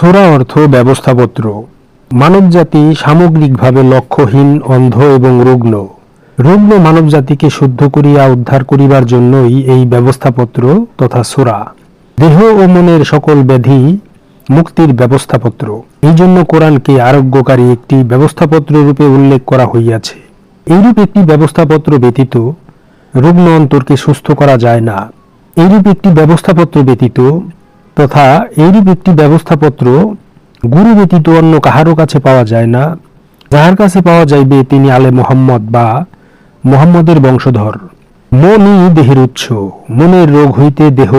ছোরা অর্থ ব্যবস্থাপত্র। মানবজাতি সামগ্রিকভাবে লক্ষ্যহীন, অন্ধ এবং রুগ্ন। রুগ্ন মানবজাতিকে শুদ্ধ করিয়া উদ্ধার করিবার জন্যই এই ব্যবস্থাপত্র তথা সোরা। দেহ ও মনের সকল ব্যাধি মুক্তির ব্যবস্থাপত্র। এই জন্য কোরআনকে আরোগ্যকারী একটি ব্যবস্থাপত্র রূপে উল্লেখ করা হইয়াছে। এইরূপ একটি ব্যবস্থাপত্র ব্যতীত রুগ্ন অন্তরকে সুস্থ করা যায় না। এইরূপ একটি ব্যবস্থাপত্র ব্যতীত তথা এইরূপ একটি ব্যবস্থাপত্র গুরু ব্যতীত অন্য কাহারও কাছে পাওয়া যায় না। যাহার কাছে পাওয়া যাইবে তিনি আলে মোহাম্মদ বা মোহাম্মদের বংশধর। মনই দেহের উৎস। মনের রোগ হইতে দেহ,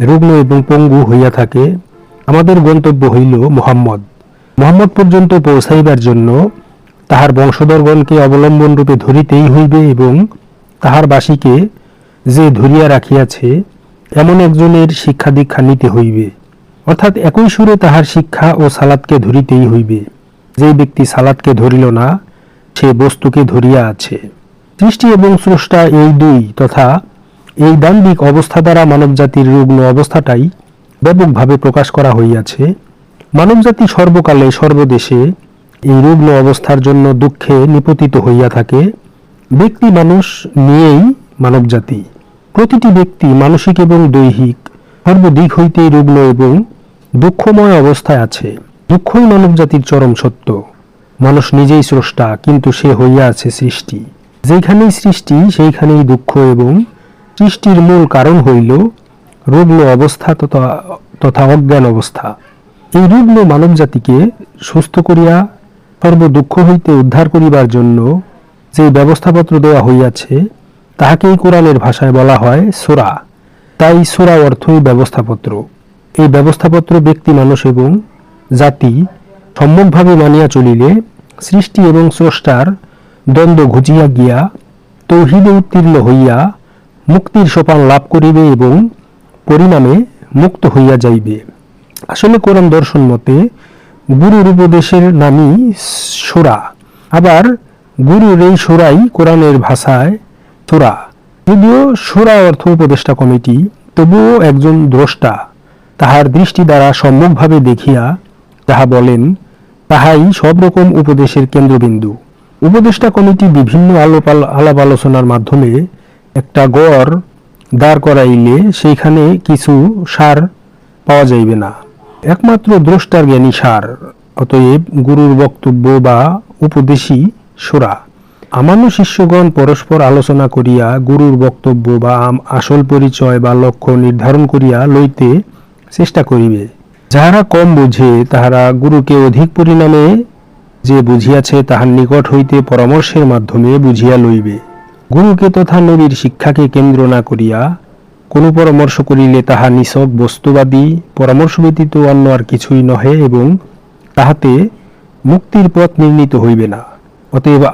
রুগ্ন এবং পঙ্গু হইয়া থাকে। আমাদের গন্তব্য হইল মোহাম্মদ। মোহাম্মদ পর্যন্ত পৌঁছাইবার জন্য তাহার বংশধরগণকে অবলম্বন রূপে ধরিতেই হইবে এবং তাহার বাসীকে যে ধরিয়া রাখিয়াছে এমন একজনের শিক্ষা দীক্ষা নিতে হইবে। অর্থাৎ একই সুরে তাহার শিক্ষা ও সালাদকে ধরিতেই হইবে। যে ব্যক্তি সালাদকে ধরিল না, সে বস্তুকে ধরিয়া আছে। সৃষ্টি এবং স্রষ্টা এই দুই তথা এই দাম্ভিক অবস্থা দ্বারা মানবজাতির রুগ্ন অবস্থাটাই ব্যাপকভাবে প্রকাশ করা হইয়াছে। মানবজাতি সর্বকালে সর্বদেশে এই রুগ্ন অবস্থার জন্য দুঃখে নিপতিত হইয়া থাকে। ব্যক্তি মানুষ নিয়েই মানবজাতি। প্রতিটি ব্যক্তি মানসিক এবং দৈহিক, সর্বদিক হইতেই রুগ্ন এবং দুঃখময় অবস্থায় আছে। দুঃখই মানব জাতির চরম সত্য। মানুষ নিজেই স্রষ্টা, কিন্তু সে হইয়া আছে সৃষ্টি। যেখানেই সৃষ্টি, সেইখানেই দুঃখ এবং সৃষ্টির মূল কারণ হইল রুগ্ন অবস্থা তথা তথা অজ্ঞান অবস্থা। এই রুগ্ন মানব জাতিকে সুস্থ করিয়া সর্ব দুঃখ হইতে উদ্ধার করিবার জন্য যে ব্যবস্থাপত্র দেওয়া হইয়াছে তাহাকেই কোরআনের ভাষায় বলা হয় সোরা। তাই সোরা অর্থই ব্যবস্থাপত্র। এই ব্যবস্থাপত্র ব্যক্তি, মানুষ এবং জাতি সম্যকভাবে মানিয়া চলিলে সৃষ্টি এবং স্রষ্টার দ্বন্দ্ব ঘুচিয়া গিয়া, তৌহিদে উত্তীর্ণ হইয়া মুক্তির সোপান লাভ করিবে এবং পরিণামে মুক্ত হইয়া যাইবে। আসলে কোরআন দর্শন মতে গুরুর উপদেশের নামই সোরা। আবার গুরুর এই সোরাই কোরআনের ভাষায় সোরা যদিও সোরা অর্থ উপদেষ্টা কমিটি, তবুও একজন দ্রষ্টা, তাহার দৃষ্টি দ্বারা সম্মুখভাবে দেখিয়া যাহা বলেন, তাহাই সব রকম উপদেশের কেন্দ্রবিন্দু। উপদেষ্টা কমিটি বিভিন্ন আলোপাল আলাপ আলোচনার মাধ্যমে একটা গড় দাঁড় করাইলে সেইখানে কিছু সার পাওয়া যাইবে না। একমাত্র দ্রষ্টার জ্ঞানী সার, অতএব গুরুর বক্তব্য বা উপদেশই সোরা। আমান্য শিষ্যগণ পরস্পর আলোচনা করিয়া গুরুর বক্তব্য বা আসল পরিচয় বা লক্ষ্য নির্ধারণ করিয়া লইতে চেষ্টা করিবে। যাহারা কম বুঝে, তাহারা গুরুকে অধিক পরিণামে যে বুঝিয়াছে, তাহার নিকট হইতে পরামর্শের মাধ্যমে বুঝিয়া লইবে। গুরুকে তথা নবীর শিক্ষাকে কেন্দ্র না করিয়া কোনো পরামর্শ করিলে তাহা নিছক বস্তুবাদী, পরামর্শ ব্যতীত অন্য আর কিছুই নহে এবং তাহাতে মুক্তির পথ নির্ণীত হইবে না। অতএব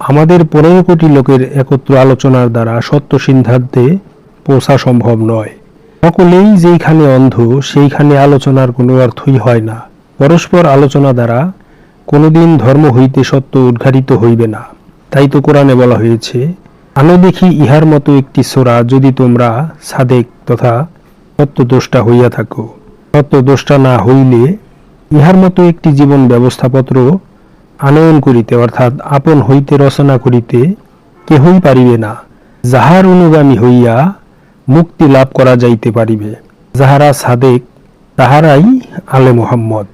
আমাদের পনেরো কোটি লোকের একত্র আলোচনার দ্বারা সত্য সিদ্ধান্তে পৌঁছা সম্ভব নয়। সকলেই যেইখানে অন্ধ, সেইখানে আলোচনার কোনো অর্থই হয় না। পরস্পর আলোচনা দ্বারা কোনোদিন ধর্ম হইতে সত্য উদ্ঘাটিত হইবে না। তাই তো কোরআনে বলা হয়েছে, আনো দেখি ইহার মতো একটি সোরা যদি তোমরা সাদেক তথা সত্যদ্রষ্টা হইয়া থাকো। সত্যদ্রষ্টা না হইলে ইহার মতো একটি জীবন ব্যবস্থাপত্র আনয়ন করিতে, অর্থাৎ আপন হইতে রচনা করিতে কেহই পারিবে না। যাহার অনুগামী হইয়া মুক্তি লাভ করা যাইতে পারিবে, যাহারা সাদেক, তাহারাই আলে মোহাম্মদ।